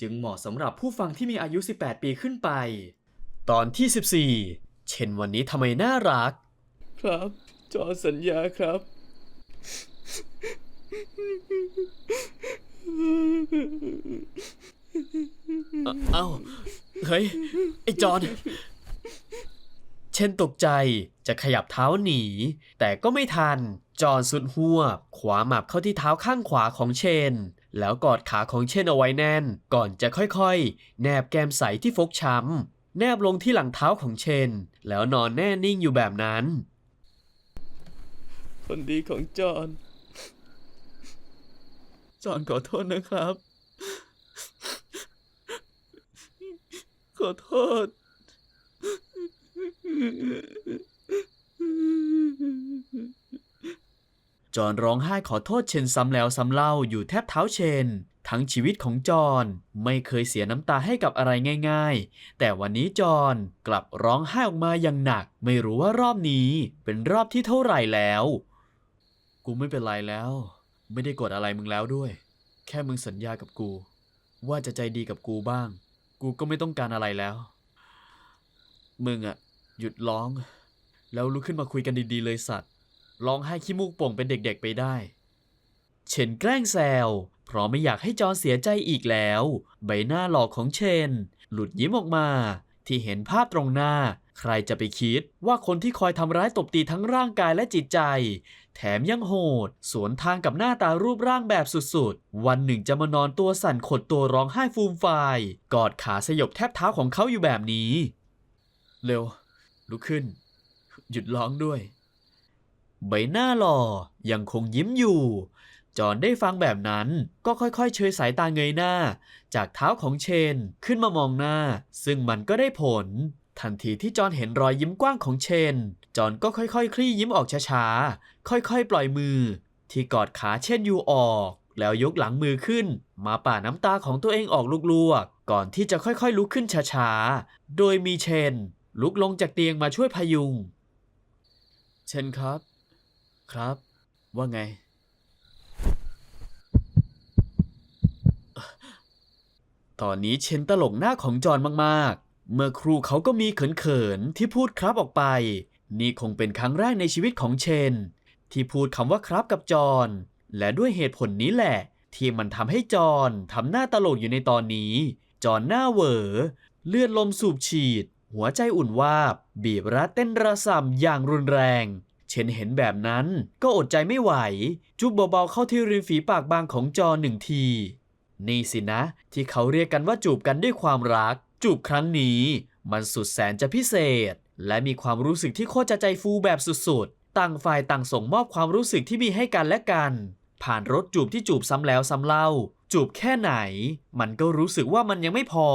จึงเหมาะสำหรับผู้ฟังที่มีอายุ 18 ปีขึ้นไป ตอนที่ 14 เช่นวันนี้ทำไมน่ารัก ครับ จอสัญญาครับ เอ้า เฮ้ย ไอ้จอน เช่นตกใจจะขยับเท้าหนี แต่ก็ไม่ทัน จอนสุดหัวขวาหมับเข้าที่เท้าข้างขวาของเชน แล้วกอดขาของเชนเอาไว้แน่น ก่อนจะค่อยๆ แนบแก้มใสที่ฟกช้ำ แนบลงที่หลังเท้าของเชน แล้วนอนแน่นิ่งอยู่แบบนั้น คนดีของจอห์นจอห์นขอโทษนะครับ ขอโทษ จอห์นร้องไห้ขอโทษเชนซ้ำแล้วซ้ำเล่าอยู่แทบเท้าเชน ทั้งชีวิตของจอห์นไม่เคยเสียน้ำตาให้กับอะไรง่ายๆ แต่วันนี้จอห์นกลับร้องไห้ออกมาอย่างหนัก ไม่รู้ว่ารอบนี้เป็นรอบที่เท่าไหร่แล้ว กูไม่เป็นไรแล้ว ไม่ได้กดอะไรมึงแล้วด้วย แค่มึงสัญญากับกู ว่าจะใจดีกับกูบ้าง กูก็ไม่ต้องการอะไรแล้ว มึงอะหยุดร้อง แล้วลุกขึ้นมาคุยกันดีๆเลยสัตว ร้องไห้ขี้มูกโป่งเป็นเด็กๆไปได้ เชนแกล้งแซวเพราะไม่อยากให้จอห์นเสียใจอีกแล้ว ใบหน้าหลอกของเชน หลุดยิ้มออกมา ที่เห็นภาพตรงหน้า ใครจะไปคิดว่าคนที่คอยทำร้ายตบตีทั้งร่างกายและจิตใจ แถมยังโหด สวนทางกับหน้าตารูปร่างแบบสุดๆ วันหนึ่งจะมานอนตัวสั่นขดตัวร้องไห้ฟูมฟาย กอดขาสยบแทบเท้าของเขาอยู่แบบนี้ เร็ว ลุกขึ้น หยุดร้องด้วย ใบหน้าหล่อยังคงยิ้มอยู่ จอนได้ฟังแบบนั้นก็ค่อยๆ เชยสายตาเงยหน้า จากเท้าของเชนขึ้นมามองหน้า ซึ่งมันก็ได้ผล ทันทีที่จอนเห็นรอยยิ้มกว้างของเชน จอนก็ค่อยๆ คลี่ยิ้มออกช้าๆ ค่อยๆ ปล่อยมือ ที่กอดขาเชนอยู่ออก แล้วยกหลังมือขึ้น มาป่าน้ำตาของตัวเองออกลวกๆก่อนที่จะค่อยๆ ลุกขึ้นช้าๆ โดยมีเชน ลุกลงจากเตียงมาช่วยพยุง เชนครับ ครับ ว่าไง ตอนนี้เชนตลกหน้าของจอนมากๆ เมื่อครูเขาก็มีเขินๆที่พูดครับออกไป นี่คงเป็นครั้งแรกในชีวิตของเชน ที่พูดคำว่าครับกับจอนและด้วยเหตุผลนี้แหละ ที่มันทำให้จอนทำหน้าตลกอยู่ในตอนนี้ จอนหน้าเหวอเลือดลมสูบฉีด หัวใจอุ่นวาบ บีบรัดเต้นระส่ำอย่างรุนแรง เชนเห็นแบบนั้นก็อดใจไม่ไหว จุบเบาๆเข้าที่ริมฝีปากบางของจอหนึ่งที นี่สินะ ที่เขาเรียกกันว่าจูบกันด้วยความรัก จูบครั้งนี้ มันสุดแสนจะพิเศษ และมีความรู้สึกที่โคตรจะใจฟูแบบสุดๆ ต่างฝ่ายต่างส่งมอบความรู้สึกที่มีให้กันและกัน ผ่านรถจูบที่จูบซ้ำแล้วซ้ำเล่า จูบแค่ไหน มันก็รู้สึกว่ามันยังไม่พอ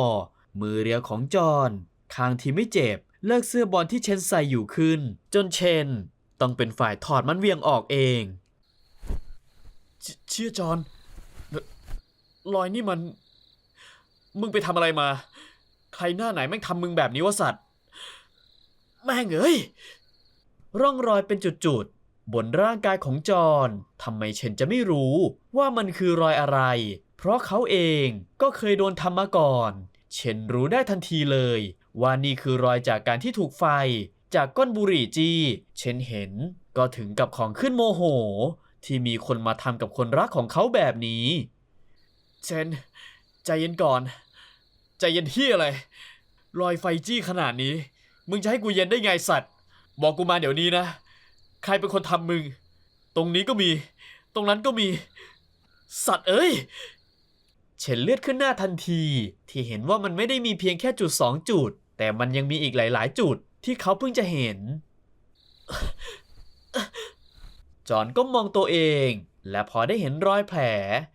มือเรียวของจอนข้างที่ไม่เจ็บเลิกเสื้อบอลที่เชนใส่อยู่ขึ้น จนเชน ต้องเป็นฝ่ายถอดมันเวียงออกเองเชเชื่อจอนรอยนี่มัน มึงไปทำอะไรมา ใครหน้าไหนแม่งทำมึงแบบนี้วะสัตว์ แม่งเอ้ย ร่องรอยเป็นจุดๆ บนร่างกายของจอนทำไมเชนจะไม่รู้ว่ามันคือรอยอะไร เพราะเขาเองก็เคยโดนทำมาก่อน เชนรู้ได้ทันทีเลย ว่านี่คือรอยจากการที่ถูกไฟ จากก้นบุหรี่จี้ เชนเห็นก็ถึงกับของขึ้นโมโห ที่มีคนมาทำกับคนรักของเขาแบบนี้ เชนใจเย็นก่อน ใจเย็นที่อะไร รอยไฟจี้ขนาดนี้ มึงจะให้กูเย็นได้ไงสัตว์ บอกกูมาเดี๋ยวนี้นะ ใครเป็นคนทำมึง ตรงนี้ก็มี ตรงนั้นก็มี สัตว์เอ้ยเฉนเลือดขึ้นหน้าทันที ที่เห็นว่ามันไม่ได้มีเพียงแค่จุดสองจุด แต่มันยังมีอีกหลาย ๆ จุด ที่เขาเพิ่งจะเห็น จอห์นก็มองตัวเอง และพอได้เห็นรอยแผล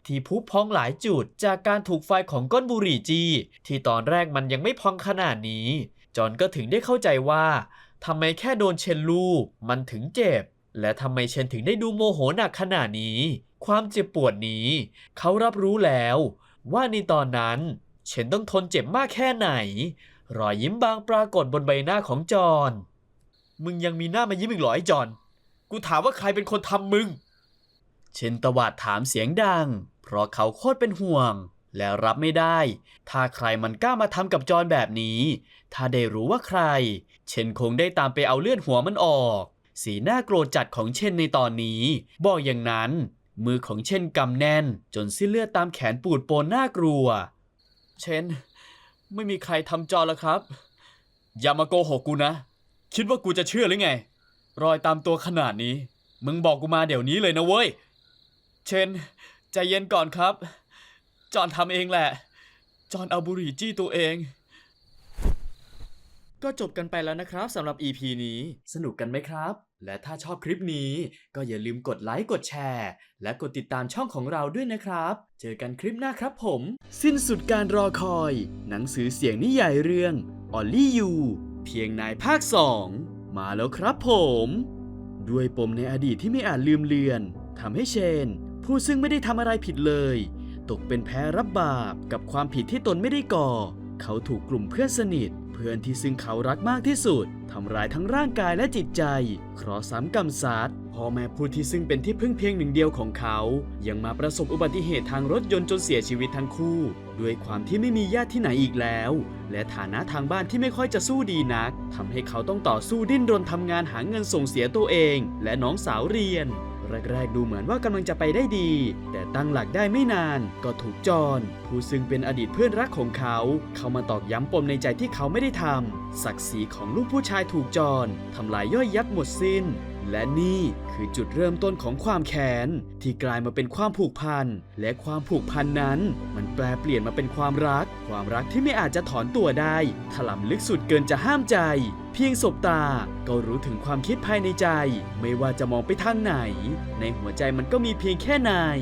ที่พุพองหลายจุดจากการถูกไฟของก้นบุหรี่จี้ ที่ตอนแรกมันยังไม่พองขนาดนี้ จอห์นก็ถึงได้เข้าใจว่าทำไมแค่โดนเชนลูมันถึงเจ็บ และทำไมเชนถึงได้ดูโมโหหนักขนาดนี้ ความเจ็บปวดนี้ เขารับรู้แล้ว ว่าในตอนนั้นเชนต้องทนเจ็บมากแค่ไหน รอยยิ้มบางปรากฏบนใบหน้าของจอห์นมึงยังมีหน้ามายิ้มอีกเหรอไอ้จอห์นกูถามว่าใครเป็นคนทำมึง เชนตวาดถามเสียงดัง เพราะเขาโคตรเป็นห่วง และรับไม่ได้ ถ้าใครมันกล้ามาทำกับจอห์นแบบนี้ ถ้าได้รู้ว่าใคร เชนคงได้ตามไปเอาเลือดหัวมันออก สีหน้าโกรธจัดของเชนในตอนนี้ บอกอย่างนั้น มือของเชนกำแน่น จนสิ้นเลือดตามแขนปูดโปนน่ากลัว เชน ไม่มีใครทำจอแล้วครับ อย่ามาโกหกกูนะ คิดว่ากูจะเชื่อหรือไง รอยตามตัวขนาดนี้ มึงบอกกูมาเดี๋ยวนี้เลยนะเว้ย เชนใจเย็นก่อนครับ จอนทำเองแหละ จอนเอาบุหรี่จี้ตัวเอง ก็จบกันไปแล้วนะครับสำหรับ EP นี้ สนุกกันไหมครับ และถ้าชอบคลิปนี้ก็อย่าลืมกดไลค์กดแชร์ และกดติดตามช่องของเราด้วยนะครับ เจอกันคลิปหน้าครับผม สิ้นสุดการรอคอย หนังสือเสียงนิยายเรื่องออลลี่ยูเพียงนายภาค2มาแล้วครับผม ด้วยปมในอดีตที่ไม่อาจลืมเลือนทำให้เชน ผู้ซึ่งไม่ได้ทำอะไรผิดเลย ตกเป็นแพ้รับบาปกับความผิดที่ตนไม่ได้ก่อ เขาถูกกลุ่มเพื่อนสนิท พื่อนที่ซึ่งเขารักมากที่สุดทำร้ายทั้งร่างกายและจิตใจเคราะห์ซ้ำกรรมซัดพ่อแม่ผู้ที่ซึ่งเป็นที่พึ่งเพียงหนึ่งเดียวของเขา ยังมาประสบอุบัติเหตุทางรถยนต์จนเสียชีวิตทั้งคู่ ด้วยความที่ไม่มีญาติที่ไหนอีกแล้ว และฐานะทางบ้านที่ไม่ค่อยจะสู้ดีนักทำให้เขาต้องต่อสู้ดิ้นรนทำงานหาเงินส่งเสียตัวเอง และน้องสาวเรียน แรกๆดูเหมือนว่ากำลังจะไปได้ดี แต่ตั้งหลักได้ไม่นาน ก็ถูกจอนผู้ซึ่งเป็นอดีตเพื่อนรักของเขา เข้ามาตอกย้ำปมในใจที่เขาไม่ได้ทำศักดิ์ศรีของลูกผู้ชายถูกจอนทำลายย่อยยับหมดสิ้นและนี่คือจุดเริ่มต้นของความแค้นที่กลายมาเป็นความผูกพัน และความผูกพันนั้น มันแปลเปลี่ยนมาเป็นความรัก ความรักที่ไม่อาจจะถอนตัวได้ ถล่ำลึกสุดเกินจะห้ามใจ เพียงสบตาก็รู้ถึงความคิดภายในใจ ไม่ว่าจะมองไปทางไหน ในหัวใจมันก็มีเพียงแค่นาย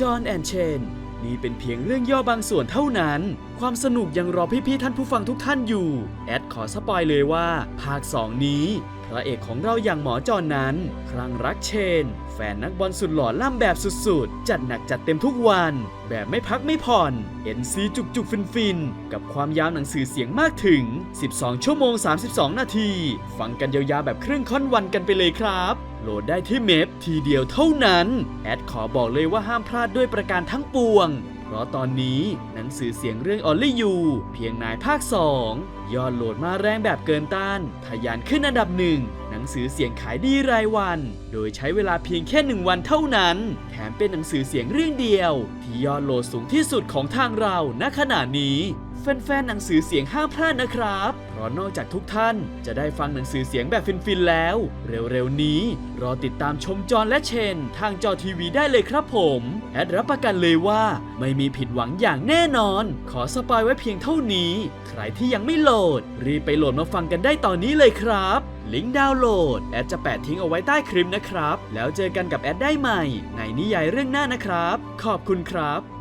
จอห์นแอนเชนนี่เป็นเพียงเรื่องย่อบางส่วนเท่านั้น ความสนุกยังรอพี่ๆท่านผู้ฟังทุกท่านอยู่ แอดขอสปอยเลยว่า ภาค 2 นี้ พระเอกของเราอย่างหมอจอนนั้นครั้งรักเชน แฟนนักบอลสุดหล่อล่ำแบบสุดๆ จัดหนักจัดเต็มทุกวัน แบบไม่พักไม่ผ่อน NC จุกจุกฟินฟินๆกับความยาวหนังสือเสียงมากถึง 12 ชั่วโมง 32 นาที ฟังกันยาวๆแบบครึ่งค่อนวันกันไปเลยครับโหลดได้ที่เมพทีเดียวเท่านั้น แอดขอบอกเลยว่าห้ามพลาดด้วยประการทั้งปวง เพราะตอนนี้หนังสือเสียงเรื่องออลลี่ยูเพียงนายภาค 2 ยอดโหลดมาแรงแบบเกินต้านทะยานขึ้นอันดับหนึ่งหนังสือเสียงขายดีรายวัน โดยใช้เวลาเพียงแค่หนึ่งวันเท่านั้น แถมเป็นหนังสือเสียงเรื่องเดียว ที่ยอดโหลดสูงที่สุดของทางเราณขณะนี้ แฟนๆหนังสือเสียงห้ามพลาดนะครับ เพราะนอกจากทุกท่านจะได้ฟังหนังสือเสียงแบบฟินๆแล้ว เร็วๆนี้ รอติดตามชมจอนและเชน ทางจอทีวีได้เลยครับผมแอดรับประกันเลยว่า ไม่มีผิดหวังอย่างแน่นอน ขอสปอยไว้เพียงเท่านี้ ใครที่ยังไม่โหลด รีบไปโหลดมาฟังกันได้ตอนนี้เลยครับลิงก์ดาวน์โหลด แอดจะแปะทิ้งเอาไว้ใต้คลิปนะครับ แล้วเจอกันกับแอดได้ใหม่ ในนิยายเรื่องหน้านะครับ ขอบคุณครับ